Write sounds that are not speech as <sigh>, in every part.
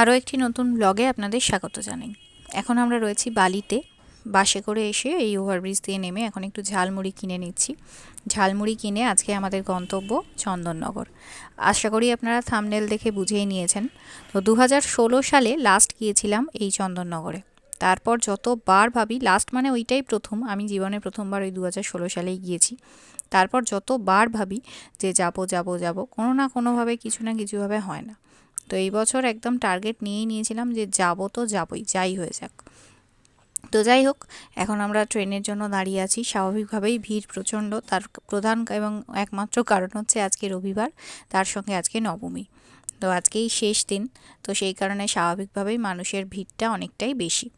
আরও একটি নতুন ব্লগে আপনাদের স্বাগত জানাই। এখন আমরা রয়েছি বালিতে। বাসে করে এসে এই ওভারব্রিজ দিয়ে নেমে এখন একটু ঝালমুড়ি কিনে নিচ্ছি। ঝালমুড়ি কিনে আজকে আমাদের গন্তব্য চন্দননগর। আশা করি আপনারা থামনেল দেখে বুঝেই নিয়েছেন। তো দু হাজার ষোলো সালে লাস্ট গিয়েছিলাম এই চন্দননগরে। তারপর যতবার ভাবি লাস্ট মানে ওইটাই প্রথম, আমি জীবনে প্রথমবার ওই দু হাজার ষোলো সালেই গিয়েছি। তারপর যতবার ভাবি যে যাব যাব যাব, কোনো না কোনোভাবে কিছু না কিছুভাবে হয় না। তো এই বছর একদম টার্গেট নিয়েই নিয়েছিলাম যে যাব তো যাবই, যাই হয়ে যাক। তো যাই হোক, এখন আমরা ট্রেনের জন্য দাঁড়িয়ে আছি। স্বাভাবিকভাবেই ভিড় প্রচণ্ড। তার প্রধান এবং একমাত্র কারণ হচ্ছে আজকে রবিবার, তার সঙ্গে আজকে নবমী। তো আজকেই শেষ দিন, তো সেই কারণে স্বাভাবিকভাবেই মানুষের ভিড়টা অনেকটাই বেশি।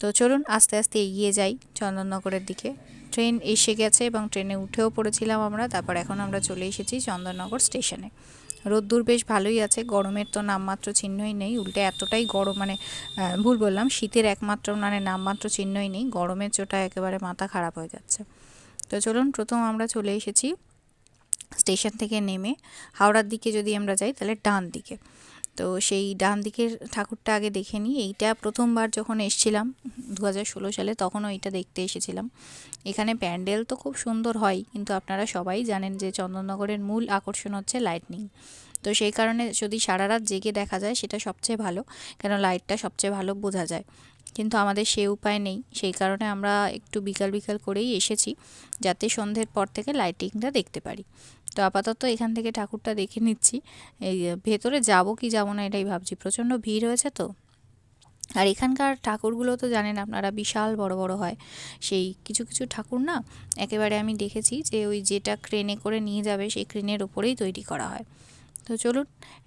তো চলুন, আস্তে আস্তে এগিয়ে যাই চন্দননগরের দিকে। ট্রেন এসে গেছে এবং ট্রেনে উঠেও পড়েছিলাম আমরা, তারপর এখন আমরা চলে এসেছি চন্দননগর স্টেশনে। রোদ্দুর বেশ ভালোই আছে, গরমের তো নামমাত্র চিহ্নই নেই, উল্টে এতটাই গরম মানে ভুল বললাম, শীতের একমাত্র মানে নামমাত্র চিহ্নই নেই, গরমের চোটা একেবারে মাথা খারাপ হয়ে যাচ্ছে। তো চলুন, প্রথম আমরা চলে এসেছি, স্টেশন থেকে নেমে, হাওড়ার দিকে যদি আমরা যাই, তাহলে ডান দিকে। তো সেই ডান দিকের ঠাকুরটা আগে দেখে নিই। এইটা প্রথমবার যখন এসছিলাম দু হাজার ষোলো সালে, তখনও এইটা দেখতে এসেছিলাম। এখানে প্যান্ডেল তো খুব সুন্দর হয়, কিন্তু আপনারা সবাই জানেন যে চন্দননগরের মূল আকর্ষণ হচ্ছে লাইটনিং তো সেই কারণে যদি সারা রাত জেগে দেখা যায়, সেটা সবচেয়ে ভালো, কেন লাইটটা সবচেয়ে ভালো বোঝা যায়। কিন্তু আমাদের সে উপায় নেই, সেই কারণে আমরা একটু বিকাল বিকাল করেই এসেছি, যাতে সন্ধ্যের পর থেকে লাইটিংটা দেখতে পারি। তো আপাতত এখান থেকে ঠাকুরটা দেখে নিচ্ছি। এই, ভেতরে যাব কি যাব না এটাই ভাবছি। প্রচণ্ড ভিড় হয়েছে তো। আর এখানকার ঠাকুরগুলো তো জানেন আপনারা বিশাল বড় বড় হয়। সেই কিছু কিছু ঠাকুর না একেবারে আমি দেখেছি যে ওই যেটা ক্রেনে করে নিয়ে যাবে সেই ক্রেনের ওপরেই তৈরি করা হয়। তো চলুন,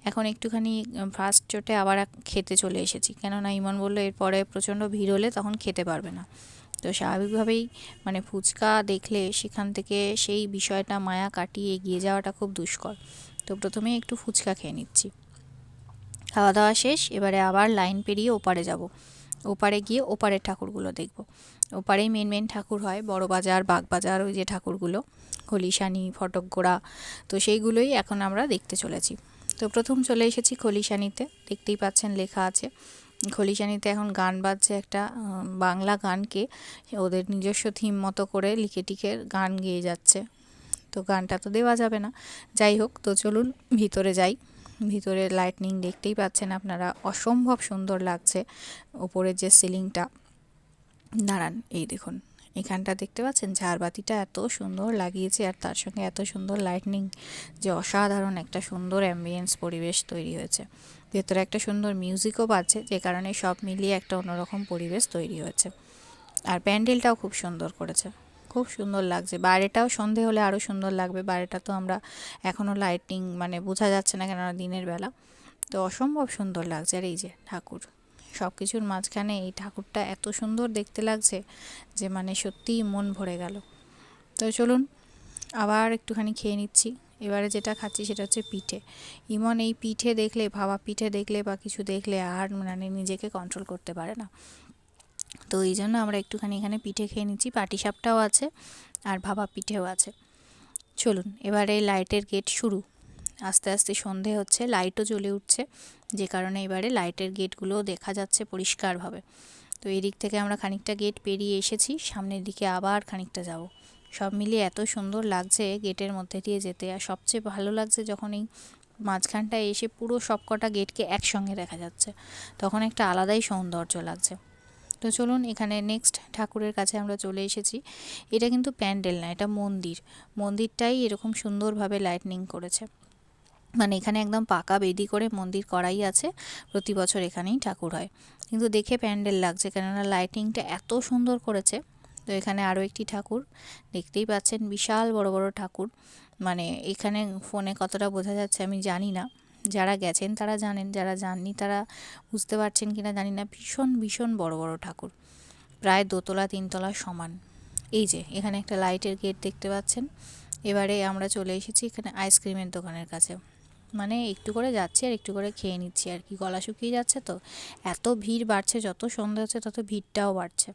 এখন একটুখানি ফার্স্ট চোটে আবার খেতে চলে এসেছি। কেননা ইমন বলল, এরপরে প্রচণ্ড ভিড় হলে তখন খেতে পারবে না। তো স্বাভাবিকভাবেই মানে ফুচকা দেখলে সেখান থেকে সেই বিষয়টা মায়া কাটিয়ে এগিয়ে যাওয়াটা খুব দুষ্কর। তো প্রথমে একটু ফুচকা খেয়ে নিচ্ছি। খাওয়া দাওয়া শেষ, এবারে আবার লাইন পেরিয়ে ওপারে যাব। ওপারে গিয়ে ওপারের ঠাকুরগুলো দেখব। ওপারেই মেন মেন ঠাকুর হয়, বড় বাজার বাগবাজার ওই যে ঠাকুরগুলো, খলিশানি, ফটকগোড়া, তো সেইগুলোই এখন আমরা দেখতে চলেছি। তো প্রথম চলে এসেছি খলিশানিতে, দেখতেই পাচ্ছেন লেখা আছে খলিশানিতে এখন গান বাজছে একটা বাংলা গানকে। ওদের নিজস্ব থিম মতো করে লিখে টিকে গান গেয়ে যাচ্ছে। তো গানটা তো দেওয়া যাবে না। যাই হোক, তো চলুন ভিতরে যাই। ভিতরে লাইটনিং দেখতেই পাচ্ছেন আপনারা। অসম্ভব সুন্দর লাগছে। ওপরের যে সিলিংটা দাঁড়ান, এই দেখুন। এখানটা দেখতে পাচ্ছেন? ঝাড়বাতিটা এত সুন্দর লাগিয়েছে আর তার সঙ্গে এত সুন্দর লাইটনিং যে অসাধারণ একটা সুন্দর অ্যাম্বিয়েন্স পরিবেশ তৈরি হয়েছে। ভেতরে একটা সুন্দর মিউজিকও পাচ্ছে, যে কারণে সব মিলিয়ে একটা অন্যরকম পরিবেশ তৈরি হয়েছে। আর প্যান্ডেলটাও খুব সুন্দর করেছে। খুব সুন্দর লাগছে। বাইরেটাও সন্ধে হলে আরও সুন্দর লাগবে। বাইরেটা তো আমরা এখনও লাইটিং মানে বোঝা যাচ্ছে না কেননা দিনের বেলা। তো অসম্ভব সুন্দর লাগছে। আর এই যে ঠাকুর। সব কিছুর মাঝখানে এই ঠাকুরটা এত সুন্দর দেখতে লাগছে যে মানে সত্যিই মন ভরে গেল। তো চলুন, আবার একটুখানি খেয়ে নিচ্ছি। এবারে যেটা খাচ্ছি সেটা হচ্ছে পিঠে। ইমন এই পিঠে দেখলে, ভাবা পিঠে দেখলে বা কিছু দেখলে আর মানে নিজেকে কন্ট্রোল করতে পারে না। তো এই জন্য আমরা একটুখানি এখানে পিঠে খেয়ে নিচ্ছি। পাটিসাপটাও আছে আর ভাবা পিঠেও আছে। চলুন, এবারে লাইটের গেট শুরু। আস্তে আস্তে সন্ধে হচ্ছে লাইটও জ্বলে উঠছে। যে কারণে এবারে লাইটের গেটগুলোও দেখা যাচ্ছে পরিষ্কারভাবে। তো এই দিক থেকে আমরা খানিকটা গেট পেরিয়ে এসেছি, সামনের দিকে আবার খানিকটা যাব। সব মিলিয়ে এত সুন্দর লাগছে গেটের মধ্যে দিয়ে যেতে। আর সবচেয়ে ভালো লাগছে যখন এই মাঝখানটায় এসে পুরো সবকটা গেটকে একসঙ্গে দেখা যাচ্ছে, তখন একটা আলাদাই সৌন্দর্য লাগছে। তো চলুন এখানে নেক্সট ঠাকুরের কাছে আমরা চলে এসেছি। এটা কিন্তু প্যান্ডেল না, এটা মন্দির। মন্দিরটাই এরকম সুন্দরভাবে লাইটনিং করেছে। মানে এখানে একদম পাকা বেদি করে মন্দির করাই আছে। প্রতি বছর এখানেই ঠাকুর হয়। কিন্তু দেখে প্যান্ডেল লাগছে, কেননা লাইটিংটা এত সুন্দর করেছে। তো এখানে আরও একটি ঠাকুর দেখতেই পাচ্ছেন, বিশাল বড় বড় ঠাকুর। মানে এখানে ফোনে কতটা বোঝা যাচ্ছে আমি জানি না। যারা গেছেন তারা জানেন, যারা যাননি তারা বুঝতে পারছেন কি না জানি না। ভীষণ ভীষণ বড় বড় ঠাকুর। প্রায় দোতলা, তিনতলা সমান। এই যে, এখানে একটা লাইটের গেট দেখতে পাচ্ছেন। এবারে আমরা চলে এসেছি এখানে আইসক্রিমের দোকানের কাছে। মানে একটু করে যাচ্ছি আর একটু করে খেয়ে নিচ্ছি আর কি। গলা শুকিয়ে যাচ্ছে তো। এত ভিড় বাড়ছে, যত সন্ধ্যা হচ্ছে তত ভিড়টাও বাড়ছে।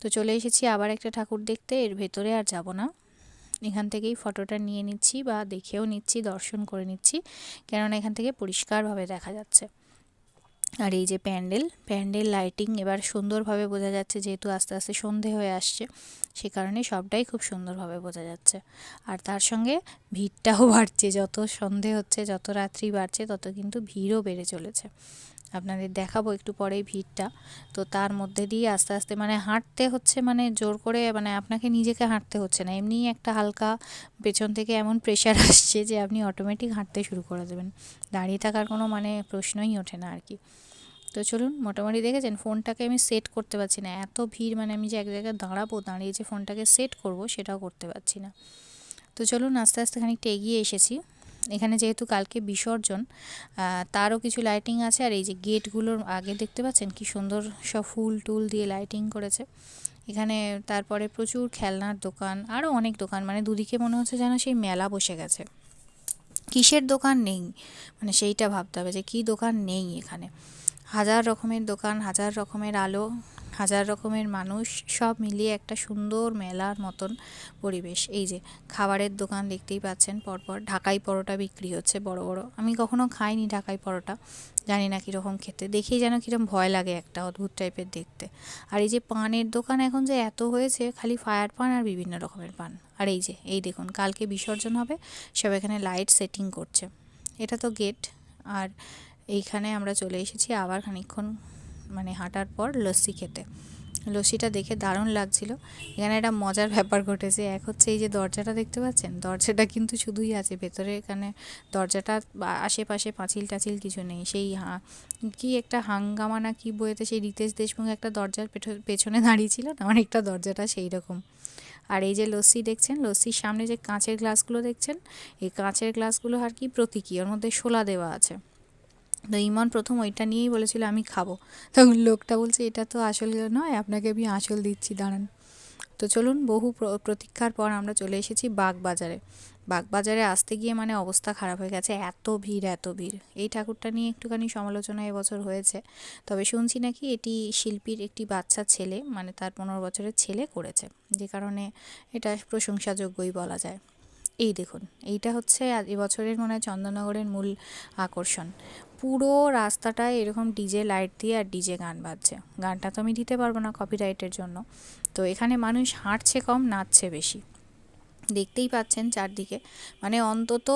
তো চলে এসেছি আবার একটা ঠাকুর দেখতে, এর ভেতরে আর যাব না। এখান থেকেই ফটোটা নিয়ে নিচ্ছি বা দেখেও নিচ্ছি, দর্শন করে নিচ্ছি। কেননা এখান থেকে পরিষ্কারভাবে দেখা যাচ্ছে। আর এই যে প্যান্ডেল প্যান্ডেল লাইটিং এবার সুন্দরভাবে বোঝা যাচ্ছে যেহেতু আস্তে আস্তে সন্ধে হয়ে আসছে, সে কারণে সবটাই খুব সুন্দরভাবে বোঝা যাচ্ছে। আর তার সঙ্গে ভিড়টাও <laughs> বাড়ছে, যত সন্ধে হচ্ছে, যত রাত্রি বাড়ছে, তত কিন্তু ভিড়ও বেড়ে চলেছে। আপনাদের দেখাবো একটু পরেই ভিড়টা। তো তার মধ্যে দিয়ে আস্তে আস্তে মানে হাঁটতে হচ্ছে মানে জোর করে মানে আপনাকে নিজেকে হাঁটতে হচ্ছে না। এমনিই একটা হালকা পেছন থেকে এমন প্রেশার <laughs> আসছে যে আপনি অটোমেটিক হাঁটতে শুরু করে দেবেন। দাঁড়িয়ে থাকার কোনো মানে প্রশ্নই ওঠে না আর কি। তো চলুন মোটামুটি দেখেছেন ফোনটাকে আমি সেট করতে পারছি না। এত ভিড় মানে আমি যে এক জায়গায় দাঁড়াবো, দাঁড়িয়ে যে ফোনটাকে সেট করব, সেটাও করতে পারছি না। তো চলুন আস্তে আস্তে খানিকটা এগিয়ে এসেছি। এখানে যেহেতু কালকে বিসর্জন তারও কিছু লাইটিং আছে, আর এই যে গেটগুলোর আগে দেখতে পাচ্ছেন কি সুন্দর সব ফুল টুল দিয়ে লাইটিং করেছে। এখানে তারপরে প্রচুর খেলনার দোকান, আরও অনেক দোকান মানে দুদিকে মনে হচ্ছে যেন সেই মেলা বসে গেছে। কিসের দোকান নেই মানে সেইটা ভাবতে হবে যে কী দোকান নেই এখানে। হাজার রকমের দোকান, হাজার রকমের আলো, হাজার রকমের মানুষ, সব মিলিয়ে একটা সুন্দর মেলার মতন পরিবেশ। এই যে, খাবারের দোকান দেখতেই পাচ্ছেন, পরপর ঢাকাই পরোটা বিক্রি হচ্ছে, বড় বড়। আমি কখনো খাইনি ঢাকাই পরোটা, জানি না কীরকম খেতে। দেখেই যেন কীরকম ভয় লাগে একটা অদ্ভুত টাইপের দেখতে। আর এই যে, পানের দোকান এখন যে এত হয়েছে, খালি ফায়ার পান আর বিভিন্ন রকমের পান। আর এই যে, এই দেখুন, কালকে বিসর্জন হবে, সব এখানে লাইট সেটিং করছে। এটা তো গেট, আর এইখানে আমরা চলে এসেছি আবার খানিক্ষণ মানে হাঁটার পর লস্যি খেতে। লস্যিটা দেখে দারুণ লাগছিল। এখানে একটা মজার ব্যাপার ঘটেছে। এক হচ্ছে এই যে দরজাটা দেখতে পাচ্ছেন? দরজাটা কিন্তু শুধুই আছে। ভেতরে এখানে দরজাটা আশেপাশে পাঁচিল টাচিল কিছু নেই। সেই কি একটা হাঙ্গামা না কি বইতে সেই রিতেশ দেশমুখ একটা দরজার পেছনে দাঁড়িয়ে ছিল না? অনেকটা দরজাটা সেই রকম। আর এই যে লস্যি দেখছেন? লস্যির সামনে যে কাঁচের গ্লাসগুলো দেখছেন? এই কাঁচের গ্লাসগুলো আর কি প্রতীকী। ওর মধ্যে শোলা দেওয়া আছে। তো ইমন প্রথম ওইটা নিয়েই বলেছিল, আমি খাব। তখন লোকটা বলছে, এটা তো আসল নয়, আপনাকে আমি আসল দিচ্ছি, দাঁড়ান। তো চলুন, বহু প্রতীক্ষার পর আমরা চলে এসেছি বাগবাজারে। বাগবাজারে আসতে গিয়ে মানে অবস্থা খারাপ হয়ে গেছে, এত ভিড় এত ভিড়। এই ঠাকুরটা নিয়ে একটুখানি সমালোচনা এবছর হয়েছে। তবে শুনছি নাকি এটি শিল্পীর একটি বাচ্চা ছেলে মানে তার পনেরো বছরের ছেলে করেছে, যে কারণে এটা প্রশংসাযোগ্যই বলা যায়। এই দেখুন, এইটা হচ্ছে এবছরের মনে হয় চন্দননগরের মূল আকর্ষণ। পুরো রাস্তাটায় এরকম ডিজে লাইট দিয়ে আর ডিজে গান বাজছে। গানটা তো আমি দিতে পারব না কপিরাইটের জন্য। তো এখানে মানুষ হাঁটছে কম, নাচছে বেশি। দেখতেই পাচ্ছেন চারদিকে। মানে অন্তত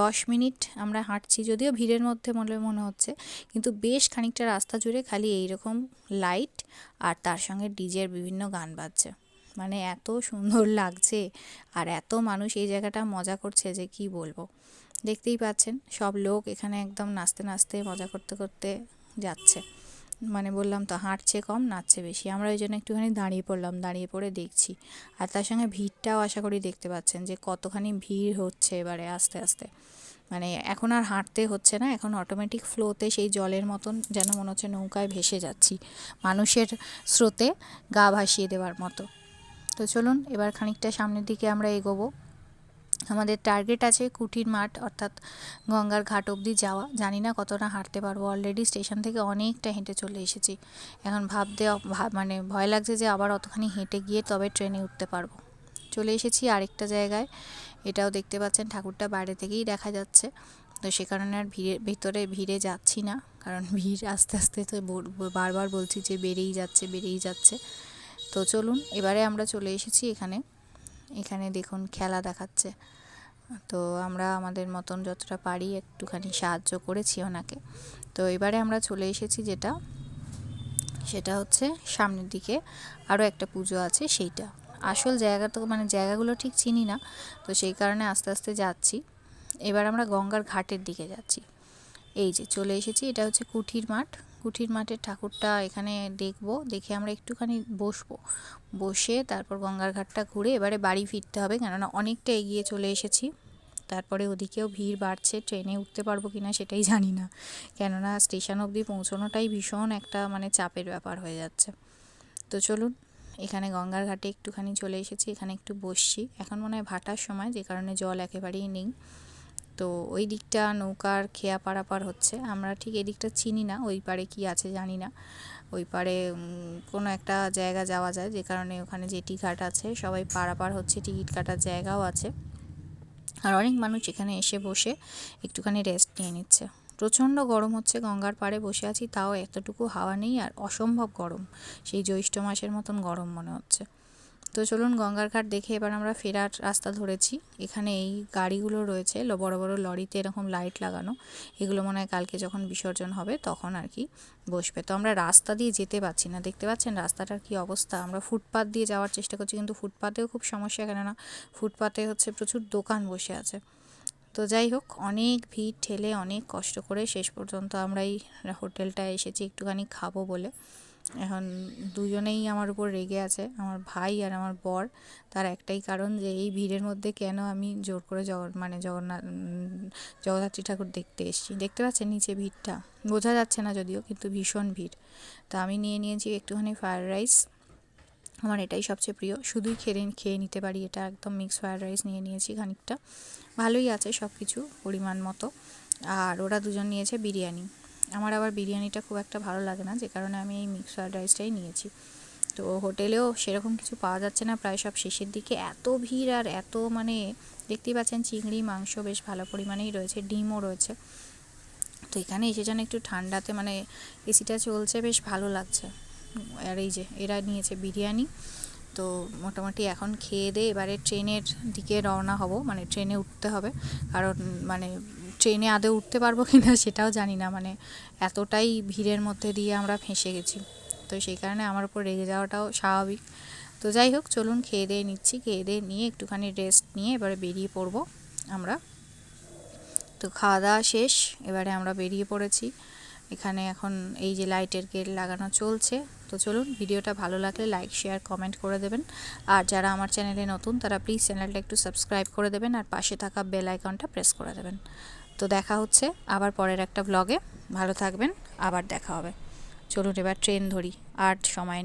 দশ মিনিট আমরা হাঁটছি যদিও ভিড়ের মধ্যে মনে মনে হচ্ছে, কিন্তু বেশ খানিকটা রাস্তা জুড়ে খালি এইরকম লাইট আর তার সঙ্গে ডিজের বিভিন্ন গান বাজছে। মানে এত সুন্দর লাগছে আর এত মানুষ এই জায়গাটা মজা করছে যে কি বলব। দেখতেই পাচ্ছেন, সব লোক এখানে একদম নাচতে নাচতে, মজা করতে করতে যাচ্ছে। মানে বললাম তো হাঁটছে কম, নাচছে বেশি। আমরা ওই জন্য একটুখানি দাঁড়িয়ে পড়লাম, দাঁড়িয়ে পড়ে দেখছি। আর তার সঙ্গে ভিড়টাও আশা করি দেখতে পাচ্ছেন যে কতখানি ভিড় হচ্ছে এবারে আস্তে আস্তে। মানে এখন আর হাঁটতে হচ্ছে না, এখন অটোমেটিক ফ্লোতে সেই জলের মতন যেন মনে হচ্ছে নৌকায় ভেসে যাচ্ছি, মানুষের স্রোতে গা ভাসিয়ে দেওয়ার মতো। তো চলুন, এবার খানিকটা সামনের দিকে আমরা এগোবো। আমাদের টার্গেট আছে কুটির মাঠ, অর্থাৎ গঙ্গার ঘাট অবধি যাওয়া। জানি না কতটা হাঁটতে পারব। অলরেডি স্টেশন থেকে অনেকটা হেঁটে চলে এসেছি। এখন ভাবতে মানে ভয় লাগছে যে আবার অতখানি হেঁটে গিয়ে তবে ট্রেনে উঠতে পারব। চলে এসেছি আরেকটা জায়গায়। এটাও দেখতে পাচ্ছেন, ঠাকুরটা বাইরে থেকেই দেখা যাচ্ছে। তো সে কারণে আর ভিড়ে ভিতরে ভিড়ে যাচ্ছি না। কারণ <laughs> ভিড় আস্তে আস্তে তো বারবার বলছি যে বেড়েই যাচ্ছে বেড়েই যাচ্ছে। তো চলুন, এবারে আমরা চলে এসেছি এখানে। এখানে দেখুন খেলা দেখাচ্ছে। তো আমরা আমাদের মতন যতটা পারি একটুখানি সাহায্য করেছি ওনাকে। তো এবারে আমরা চলে এসেছি যেটা, সেটা হচ্ছে সামনের দিকে আরও একটা পুজো আছে সেইটা। আসল জায়গা তো মানে জায়গাগুলো ঠিক চিনি না, তো সেই কারণে আস্তে আস্তে যাচ্ছি। এবার আমরা গঙ্গার ঘাটের দিকে যাচ্ছি। এই যে চলে এসেছি, এটা হচ্ছে কুঠির মাঠ। কুঠির মাঠের ঠাকুরটা এখানে দেখব, দেখে আমরা একটুখানি বসবো। বসে তারপর গঙ্গার ঘাটটা ঘুরে এবারে বাড়ি ফিরতে হবে, কেননা অনেকটা এগিয়ে চলে এসেছি। তারপরে ওদিকেও ভিড় বাড়ছে, ট্রেনে উঠতে পারব কি না সেটাই জানি না। কেননা স্টেশন অবধি পৌঁছানোটাই ভীষণ একটা মানে চাপের ব্যাপার হয়ে যাচ্ছে। তো চলুন, এখানে গঙ্গার ঘাটে একটুখানি চলে এসেছি, এখানে একটু বসছি। এখন মনে হয় ভাটার সময়, যে কারণে জল একেবারেই নেই। তো ওই দিকটা নৌকার খেয়া পারাপার হচ্ছে। আমরা ঠিক এদিকটা চিনি না, ওই পারে কি আছে জানি না। ওই পারে কোনো একটা জায়গা যাওয়া যায়, যে কারণে ওখানে জেটি ঘাট আছে, সবাই পারাপার হচ্ছে, টিকিট কাটার জায়গাও আছে। আর অনেক মানুষ এখানে এসে বসে একটুখানি রেস্ট নিয়ে নিচ্ছে। প্রচণ্ড গরম হচ্ছে, গঙ্গার পাড়ে বসে আছি, তাও এতটুকু হাওয়া নেই, আর অসম্ভব গরম। সেই জ্যৈষ্ঠ মাসের মতন গরম মনে হচ্ছে। তো চলুন গঙ্গার ঘাট দেখে এবার আমরা ফেরার রাস্তা ধরেছি। এখানে এই গাড়িগুলো রয়েছে বড় বড় লরিতে এরকম লাইট লাগানো। এগুলো মনে হয় কালকে যখন বিসর্জন হবে তখন আর কি বসবে। তো আমরা রাস্তা দিয়ে যেতে পারছি না। দেখতে পাচ্ছেন রাস্তাটার কি অবস্থা? আমরা ফুটপাত দিয়ে যাওয়ার চেষ্টা করছি কিন্তু ফুটপাতেও খুব সমস্যা কেননা ফুটপাতে হচ্ছে প্রচুর দোকান বসে আছে। তো যাই হোক, অনেক ভিড় ঠেলে অনেক কষ্ট করে শেষ পর্যন্ত আমরা এই হোটেলটায় এসেছি। একটুখানি খাব বলে। এখন দুজনেই আমার উপর রেগে আছে, আমার ভাই আর আমার বর। তার একটাই কারণ যে এই ভিড়ের মধ্যে কেন আমি জোর করে জগন মানে জগন্নাথ জগদ্ধাত্রী ঠাকুর দেখতে এসেছি। দেখতে পাচ্ছেন নিচে ভিড়টা? বোঝা যাচ্ছে না যদিও, কিন্তু ভীষণ ভিড়। তা আমি নিয়ে নিয়েছি একটুখানি ফ্রায়েড রাইস আমার এটাই সবচেয়ে প্রিয়। শুধুই খেয়ে খেয়ে নিতে পারি এটা, একদম মিক্স ফ্রায়েড রাইস নিয়ে নিয়েছি খানিকটা। ভালোই আছে সব কিছু পরিমাণ মতো। আর ওরা দুজন নিয়েছে বিরিয়ানি। আমার আবার বিরিয়ানিটা খুব একটা ভালো লাগে না, যে কারণে আমি এই মিক্স রাইসটাই নিয়েছি। তো হোটেলেও সেরকম কিছু পাওয়া যাচ্ছে না, প্রায় সব শেষের দিকে। এত ভিড় আর এত মানে দেখতেই পাচ্ছেন চিংড়ি, মাংস বেশ ভালো পরিমাণেই রয়েছে, ডিমও রয়েছে। তো এখানে এসে যেন একটু ঠান্ডাতে মানে এসিটা চলছে, বেশ ভালো লাগছে। আর এই যে এরা নিয়েছে বিরিয়ানি, তো মোটামুটি এখন খেয়ে দিয়ে এবারে ট্রেনের দিকে রওনা হব মানে ট্রেনে উঠতে হবে। কারণ মানে ট্রেনে আদৌ উঠতে পারব কি না <laughs> সেটাও জানি না। মানে এতটাই ভিড়ের মধ্যে দিয়ে আমরা ফেঁসে গেছি। তো সেই কারণে আমার উপর রেগে যাওয়াটাও স্বাভাবিক। তো যাই হোক, চলুন খেয়ে দিয়ে নিচ্ছি। খেয়ে দিয়ে নিয়ে একটুখানি রেস্ট নিয়ে এবারে বেরিয়ে পড়ব আমরা। তো খাওয়া দাওয়া শেষ, এবারে আমরা বেরিয়ে পড়েছি। এখানে এখন এই যে লাইটের গেট লাগানো চলছে। তো চলুন, ভিডিওটা ভালো লাগলে লাইক শেয়ার কমেন্ট করে দেবেন। আর যারা আমার চ্যানেলে নতুন, তারা প্লিজ চ্যানেলটা একটু সাবস্ক্রাইব করে দেবেন। আর পাশে থাকা বেল আইকনটা প্রেস করে দেবেন। তো দেখা হচ্ছে আবার পরের একটা ব্লগে ভালো থাকবেন, আবার দেখা হবে চলুন এবার ট্রেন ধরি আর সময়।